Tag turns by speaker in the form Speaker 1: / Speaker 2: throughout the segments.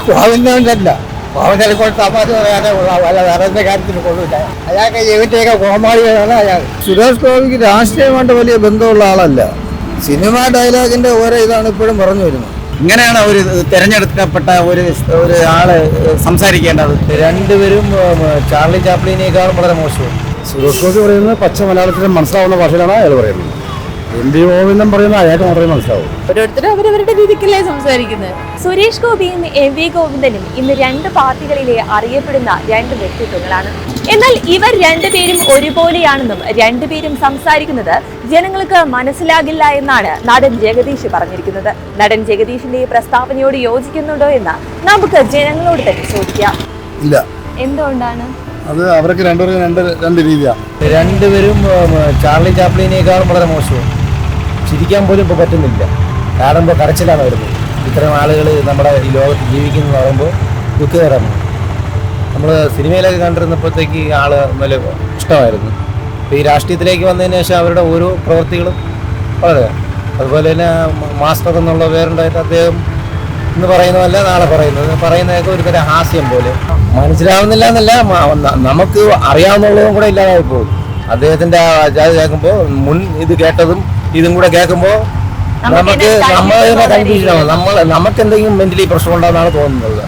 Speaker 1: ഗോവിന്ദനല്ല ഗോവിന്ദനെ കൊണ്ട് തമാശ പറയാനേ കൊള്ളാം അല്ല വേറെ എന്തെങ്കിലും കാര്യത്തിന് കൊള്ളില്ല. അയാൾക്ക് അയാൾ. സുരേഷ് ഗോപിക്ക് രാഷ്ട്രീയമായിട്ട് വലിയ ബന്ധമുള്ള ആളല്ല. സിനിമ ഡയലോഗിന്റെ ഓരോ ഇതാണ് ഇപ്പോഴും പറഞ്ഞു വരുന്നത്.
Speaker 2: ഇങ്ങനെയാണ് ഒരു തെരഞ്ഞെടുക്കപ്പെട്ട ഒരു ഒരു ആൾ സംസാരിക്കേണ്ടത്?
Speaker 1: രണ്ടുപേരും ചാർലി ചാപ്ലിനേക്കാളും വളരെ മോശമാണ്.
Speaker 3: സുരേഷ് ഗോപി പറയുന്നത് പച്ച മലയാളത്തിൽ മനസ്സിലാവുന്ന ഭാഷയിലാണ് അയാൾ പറയുന്നത്. എം പി ഗോവിന്ദൻ പറയുന്നത് അയാൾക്ക് മാത്രമേ മനസ്സിലാവൂ.
Speaker 4: ഓരോരുത്തരും അവരവരുടെ രീതിക്കല്ലേ സംസാരിക്കുന്നത്. സുരേഷ് ഗോപിയും എം വി ഗോവിന്ദനും ഇന്ന് രണ്ട് പാർട്ടികളിലെ അറിയപ്പെടുന്ന രണ്ട് വ്യക്തിത്വങ്ങളാണ്. എന്നാൽ ഇവർ രണ്ടുപേരും ഒരുപോലെയാണെന്നും രണ്ടുപേരും സംസാരിക്കുന്നത് ജനങ്ങൾക്ക് മനസ്സിലാകില്ല എന്നാണ് നടൻ ജഗദീഷ് പറഞ്ഞിരിക്കുന്നത്. നടൻ ജഗദീഷിന്റെ ഈ പ്രസ്താവനയോട് യോജിക്കുന്നുണ്ടോ എന്ന് നമുക്ക് ജനങ്ങളോട് തന്നെ ചോദിക്കാം.
Speaker 3: ഇല്ല.
Speaker 4: എന്തുകൊണ്ടാണ്?
Speaker 3: അത് അവർക്ക് രണ്ടുപേരും രണ്ട് രണ്ട് രീതിയാണ്
Speaker 1: രണ്ടുപേരും ചാർലി ചാപ്ലിനേക്കാളും വളരെ മോശം ചിരിക്കാൻ പോലും ഇപ്പോൾ പറ്റുന്നില്ല. കാരണം ഇപ്പോൾ കരച്ചിലാണ് വരുന്നത്. ഇത്തരം ആളുകൾ നമ്മുടെ ഈ ലോകത്ത് ജീവിക്കുന്നു എന്ന് പറയുമ്പോൾ ദുഃഖകരമാണ് നമ്മൾ സിനിമയിലൊക്കെ കണ്ടിരുന്നപ്പോഴത്തേക്ക് ആൾ നല്ല ഇഷ്ടമായിരുന്നു. ഇപ്പോൾ ഈ രാഷ്ട്രീയത്തിലേക്ക് വന്നതിന് ശേഷം അവരുടെ ഓരോ പ്രവൃത്തികളും വളരെ അതുപോലെ തന്നെ മാസ്റ്റർ എന്നുള്ള പേരുണ്ടായിട്ട് അദ്ദേഹം ഇന്ന് പറയുന്നതല്ല നാളെ പറയുന്നത്. പറയുന്നതൊക്കെ ഒരു തരം ഹാസ്യം പോലെ. മനസ്സിലാവുന്നില്ല എന്നല്ല നമുക്ക് അറിയാവുന്നുള്ളതും കൂടെ ഇല്ലാതായി പോകും. അദ്ദേഹത്തിന്റെ ആ ജാതി കേൾക്കുമ്പോൾ മുൻ ഇത് കേട്ടതും ഇതും കൂടെ കേൾക്കുമ്പോൾ നമുക്ക് നമ്മൾ ആവും. നമ്മൾ നമുക്ക് എന്തെങ്കിലും മെന്റലി പ്രശ്നം ഉണ്ടാകുന്നതാണ് തോന്നുന്നത്.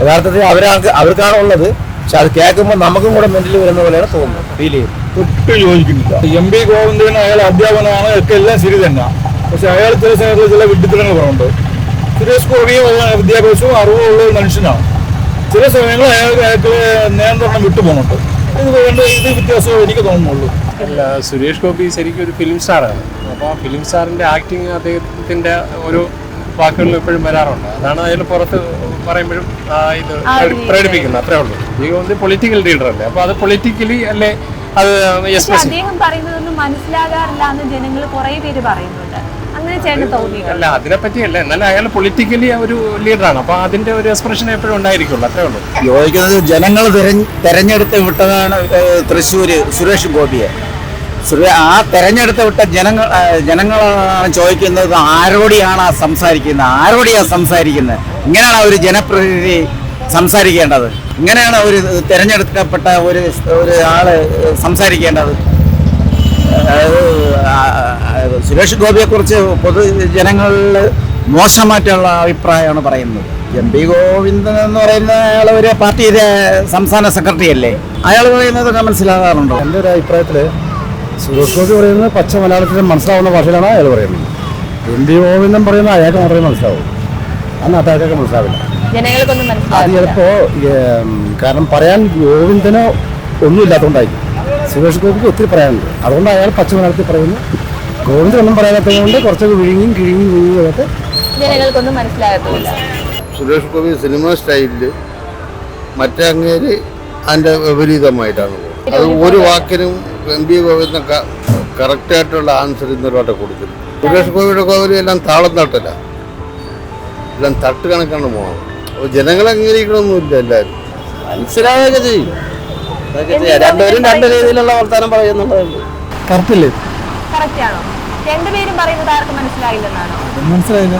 Speaker 1: യഥാർത്ഥത്തിൽ അവരാൾക്ക് അവർക്കാണ് ഉള്ളത്. പക്ഷെ അത് കേൾക്കുമ്പോൾ നമുക്കും കൂടെ മെന്റലി വരുന്ന പോലെയാണ് തോന്നുന്നത്. ഫീൽ ചെയ്യും.
Speaker 5: ഒട്ടും യോജിക്കുന്നില്ല. എം പി ഗോവിന്ദന് അയാൾ അധ്യാപനമാണ് ഒക്കെ എല്ലാം ശരി തന്നെ. പക്ഷെ അയാൾ ചില സമയത്ത് ചില വിഡ്ഢിത്തരങ്ങൾ പറയുന്നുണ്ട്. സുരേഷ് ഗോപിയും വിദ്യാഭ്യാസവും അറിവുള്ള മനുഷ്യനാണ്. ചില സമയങ്ങളിൽ അയാൾ അയാൾക്ക് നിയന്ത്രണം വിട്ടുപോകുന്നുണ്ട്. ഇത് കൊണ്ട് ഇത് വ്യത്യാസമേ എനിക്ക് തോന്നുന്നുള്ളൂ.
Speaker 6: അല്ല സുരേഷ് ഗോപി ശരിക്കും ഒരു ഫിലിം സ്റ്റാറാണ് അപ്പോൾ ആ ഫിലിം സ്റ്റാറിന്റെ ആക്ടിങ് അദ്ദേഹത്തിന്റെ ഒരു വാക്കുകളിൽ എപ്പോഴും വരാറുണ്ട്. അതാണ് അതിൽ പുറത്ത് പറയുമ്പോഴും ഇത് പ്രകടിപ്പിക്കുന്നത് അത്രേ ഉള്ളൂ. ഈ ഒന്ന് പൊളിറ്റിക്കൽ ലീഡർ അല്ലേ? അപ്പോൾ അത് പൊളിറ്റിക്കലി അല്ലേ അത്
Speaker 4: അദ്ദേഹം പറയുന്നതൊന്നും മനസ്സിലാകാറില്ല എന്ന് ജനങ്ങൾ കുറെ പേര് പറയുന്നുണ്ട്. അങ്ങനെ ചേട്ടന് തോന്നി
Speaker 6: അല്ല അതിനെപ്പറ്റിയല്ല. എന്നാലും അയാൾ പൊളിറ്റിക്കലി ഒരു ലീഡറാണ് അപ്പൊ അതിന്റെ ഒരു എക്സ്പ്രഷൻ എപ്പോഴും ഉണ്ടായിരിക്കുള്ളൂ. അത്രേ ഉള്ളൂ.
Speaker 2: യോജിക്കുന്നത് ജനങ്ങൾ തെരഞ്ഞെടുത്ത് വിട്ടതാണ് തൃശ്ശൂര് സുരേഷ് ഗോപിയെ. ആ തെരഞ്ഞെടുത്ത് വിട്ട ജനങ്ങൾ ജനങ്ങളാണ് ചോദിക്കുന്നത് ആരോടിയാണ് ആ സംസാരിക്കുന്നത്? ആരോടിയാണ് സംസാരിക്കുന്നത്? ഇങ്ങനെയാണ് ഒരു ജനപ്രതിനിധി സംസാരിക്കേണ്ടത്? ഇങ്ങനെയാണ് ഒരു തെരഞ്ഞെടുക്കപ്പെട്ട ഒരു ഒരു ആൾ സംസാരിക്കേണ്ടത്? സുരേഷ് ഗോപിയെ കുറിച്ച് പൊതുജനങ്ങളിൽ മോശമായിട്ടുള്ള അഭിപ്രായമാണ് പറയുന്നത്. എം പി ഗോവിന്ദൻ എന്ന് പറയുന്ന അയാൾ ഒരു പാർട്ടിയിലെ സംസ്ഥാന സെക്രട്ടറി അല്ലേ അയാൾ പറയുന്നതൊക്കെ മനസ്സിലാകാറുണ്ടോ?
Speaker 3: എന്റെ ഒരു അഭിപ്രായത്തിൽ സുരേഷ് ഗോപി പറയുന്നത് പച്ച മലയാളത്തിൽ മനസ്സിലാവുന്ന ഭാഷയിലാണ് അയാൾ പറയുന്നത്. എം പി ഗോവിന്ദൻ പറയുന്നത് അയാൾക്ക് മാത്രമേ മനസ്സിലാവൂ ആ നാട്ടുകാർക്കൊക്കെ മനസ്സിലാവില്ല.
Speaker 4: ജനങ്ങൾക്കൊന്നും
Speaker 3: അത് ചിലപ്പോൾ കാരണം പറയാൻ ഗോവിന്ദനോ ഒന്നും ഇല്ലാത്തതുകൊണ്ടായിരിക്കും സുരേഷ് ഗോപിക്ക് ഒത്തിരി പറയാനുണ്ട്. അതുകൊണ്ട് അയാൾ പച്ച മലയാളത്തിൽ പറയുന്നു. ഗോവിന്ദൻ ഒന്നും പറയാത്തത് കൊണ്ട് കുറച്ചൊക്കെ വിഴുങ്ങിയും കിഴുങ്ങിയും വിഴുങ്ങിയൊക്കെ
Speaker 4: ജനങ്ങൾക്കൊന്നും മനസ്സിലാകത്തില്ല
Speaker 7: സുരേഷ് ഗോപി സിനിമ സ്റ്റൈലിൽ മറ്റേ അങ്ങേര് അതിന്റെ വിപരീതമായിട്ടാണ് പോകുന്നത്. അത് ഒരു വാക്കിനും എം ബി ഗോവിന്ദ കറക്റ്റായിട്ടുള്ള ആൻസർ ഇന്നൊരുപാട് കൊടുക്കുന്നു സുരേഷ് ഗോപിയുടെ കോവിലും എല്ലാം താളം തട്ടല്ല എല്ലാം തട്ട് കണക്കാണ് പോകുന്നത് അപ്പോൾ ജനങ്ങളെ അംഗീകരിക്കണമൊന്നുമില്ല എല്ലാവരും.
Speaker 2: മനസ്സിലാവുകയൊക്കെ അതൊക്കെ ചെയ്യാം. രണ്ടുപേരും രണ്ട് രീതിയിലുള്ള വർത്തമാനം പറയുന്നുണ്ട്
Speaker 3: കറക്റ്റില്ലേ?
Speaker 4: കറക്റ്റ് രണ്ടുപേരും പറയുന്നത് ആർക്കും മനസ്സിലായില്ലെന്നാണോ?
Speaker 3: മനസ്സിലായില്ല.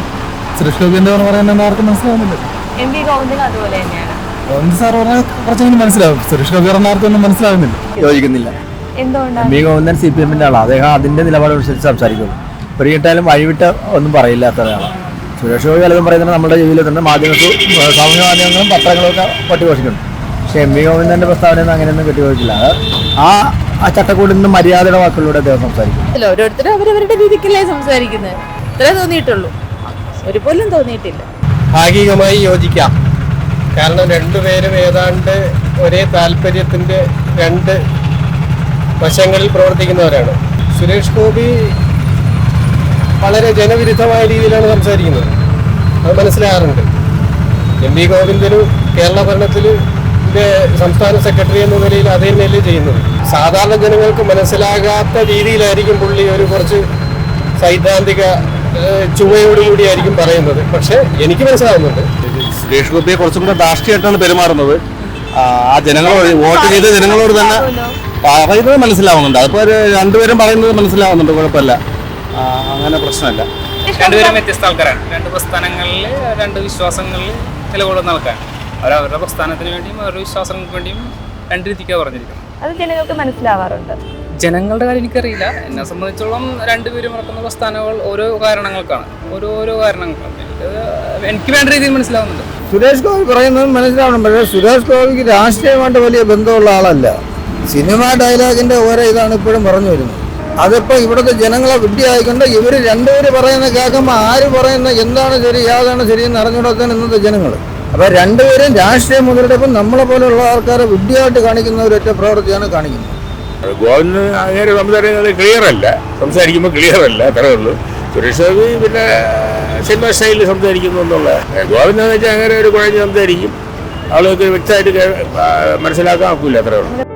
Speaker 3: സുരേഷ് ഗോപി പറയുന്നത് ആർക്കും മനസ്സിലാവുന്നില്ല.
Speaker 4: എം അതുപോലെ തന്നെയാണ്.
Speaker 3: ഗോവിന്ദൻ സാർ പറഞ്ഞാൽ കുറച്ചെങ്കിലും മനസ്സിലാവും. സുരേഷ് ഗോപി പറഞ്ഞ ആർക്കൊന്നും മനസ്സിലാവുന്നില്ല.
Speaker 2: യോജിക്കുന്നില്ല. ഗോവിന്ദൻ സി പി എമ്മിന്റെ ആളാണ് അദ്ദേഹം അതിന്റെ നിലപാടനുസരിച്ച് അനുസരിച്ച് ഒരു കിട്ടാലും വഴിവിട്ട് ഒന്നും പറയില്ലാത്ത ഒരാളാണ് സുരേഷ് ഗോപി പലതും പറയുന്നത് നമ്മുടെ ജീവിതത്തിൽ മാധ്യമങ്ങളും സാമൂഹ്യ മാധ്യമങ്ങളും പത്രങ്ങളും ഒക്കെ കൊട്ടിഘോഷിക്കുന്നു പക്ഷേ എം വി ഗോവിന്ദന്റെ പ്രസ്താവനയൊന്നും അങ്ങനെയൊന്നും കിട്ടിപ്പോയിട്ടില്ല അത് ആ ആ ചട്ടക്കൂടിൽ നിന്ന് മര്യാദയുടെ വാക്കുകളിലൂടെ അദ്ദേഹം സംസാരിക്കും.
Speaker 4: ഓരോരുത്തരും അവരവരുടെ രീതിക്കല്ലേ സംസാരിക്കുന്നത്. ഇത്രേ തോന്നിയിട്ടുള്ളൂ. ഒരു പോലും തോന്നിയിട്ടില്ല.
Speaker 6: ഭാഗികമായി യോജിക്കാം. കാരണം രണ്ടുപേരും ഏതാണ്ട് ഒരേ താല്പര്യത്തിന്റെ രണ്ട് വശങ്ങളിൽ പ്രവർത്തിക്കുന്നവരാണ്. സുരേഷ് ഗോപി വളരെ ജനവിരുദ്ധമായ രീതിയിലാണ് സംസാരിക്കുന്നത്. അത് മനസ്സിലാകാറുണ്ട്. എം വി ഗോവിന്ദനും കേരള ഭരണത്തിൽ സംസ്ഥാന സെക്രട്ടറി എന്ന നിലയിൽ അതേ നിലയിൽ ചെയ്യുന്നത്. സാധാരണ ജനങ്ങൾക്ക് മനസ്സിലാകാത്ത രീതിയിലായിരിക്കും പുള്ളി ഒരു കുറച്ച് സൈദ്ധാന്തിക ചുവയോടുകൂടിയായിരിക്കും പറയുന്നത്. പക്ഷേ എനിക്ക് മനസ്സിലാവുന്നുണ്ട്.
Speaker 2: സുരേഷ് ഗോപിയെ കുറച്ചും കൂടെ ധാർഷ്ട്യമായിട്ടാണ് പെരുമാറുന്നത്. ആ ജനങ്ങളോട് വോട്ട് ചെയ്ത ജനങ്ങളോട് തന്നെ പറയുന്നത് മനസ്സിലാവുന്നുണ്ട്. അതിപ്പോൾ ഒരു രണ്ടുപേരും പറയുന്നത് മനസ്സിലാവുന്നുണ്ട്. കുഴപ്പമില്ല. അങ്ങനെ പ്രശ്നമില്ല.
Speaker 8: രണ്ടുപേരും വ്യത്യസ്ത ആൾക്കാരാണ്. രണ്ട് പ്രസ്ഥാനങ്ങളിൽ രണ്ട് വിശ്വാസങ്ങളിൽ നിലകൊള്ളുന്ന അവരവരുടെ പ്രസ്ഥാനത്തിന് വേണ്ടിയും അവരുടെ വിശ്വാസങ്ങൾക്ക് വേണ്ടിയും രണ്ട് രീതിക്കാണ് പറഞ്ഞിരിക്കുന്നത്.
Speaker 4: അത് ജനങ്ങൾക്ക് മനസ്സിലാവാറുണ്ട്.
Speaker 8: ജനങ്ങളുടെ കാര്യം എനിക്കറിയില്ല. എന്നെ സംബന്ധിച്ചോളം രണ്ടുപേരും നടക്കുന്ന പ്രസ്ഥാനങ്ങൾ ഓരോ കാരണങ്ങൾക്കാണ്. ഓരോരോ കാരണങ്ങൾക്കാണ്. എനിക്കത് എനിക്ക് വേണ്ട രീതിയിൽ മനസ്സിലാവുന്നുണ്ട്.
Speaker 9: സുരേഷ് ഗോപി പറയുന്നത് മനസ്സിലാവണം. പക്ഷേ സുരേഷ് ഗോപിക്ക് രാഷ്ട്രീയമായിട്ട് വലിയ ബന്ധമുള്ള ആളല്ല. സിനിമ ഡയലോഗിന്റെ ഓരോ ഇതാണ് ഇപ്പോഴും പറഞ്ഞു വരുന്നത്. അതിപ്പോ ഇവിടുത്തെ ജനങ്ങളെ വിഡ്ഢിയായിക്കൊണ്ട് ഇവർ രണ്ടുപേര് പറയുന്ന കേൾക്കുമ്പോൾ ആര് പറയുന്ന എന്താണ് ശരി ഏതാണ് ശരിയെന്ന് അറിഞ്ഞുകൊടുക്കാൻ ഇന്നത്തെ ജനങ്ങൾ അപ്പൊ രണ്ടുപേരും രാഷ്ട്രീയ മുതലെടുപ്പം നമ്മളെ പോലെയുള്ള ആൾക്കാരെ വിഡ്ഢിയായിട്ട് കാണിക്കുന്ന ഒരൊറ്റ പ്രവൃത്തിയാണ് കാണിക്കുന്നത്.
Speaker 10: ഗോവിന്ദ് അങ്ങനെ സംസാരിക്കുന്നത് ക്ലിയർ അല്ല. സംസാരിക്കുമ്പോൾ ക്ലിയർ അല്ല അത്രേ ഉള്ളൂ. സുരേഷ് ഗോപി പിന്നെ സിനിമ സ്റ്റൈലിൽ സംസാരിക്കുന്നു എന്നുള്ള. ഗോവിന്ദ് വെച്ചാൽ അങ്ങനെ ഒരു കുഴഞ്ഞ് സംസാരിക്കും. ആളുകൾക്ക് വ്യക്തമായിട്ട് മനസ്സിലാക്കാൻ ഒക്കില്ല അത്രേ ഉള്ളൂ.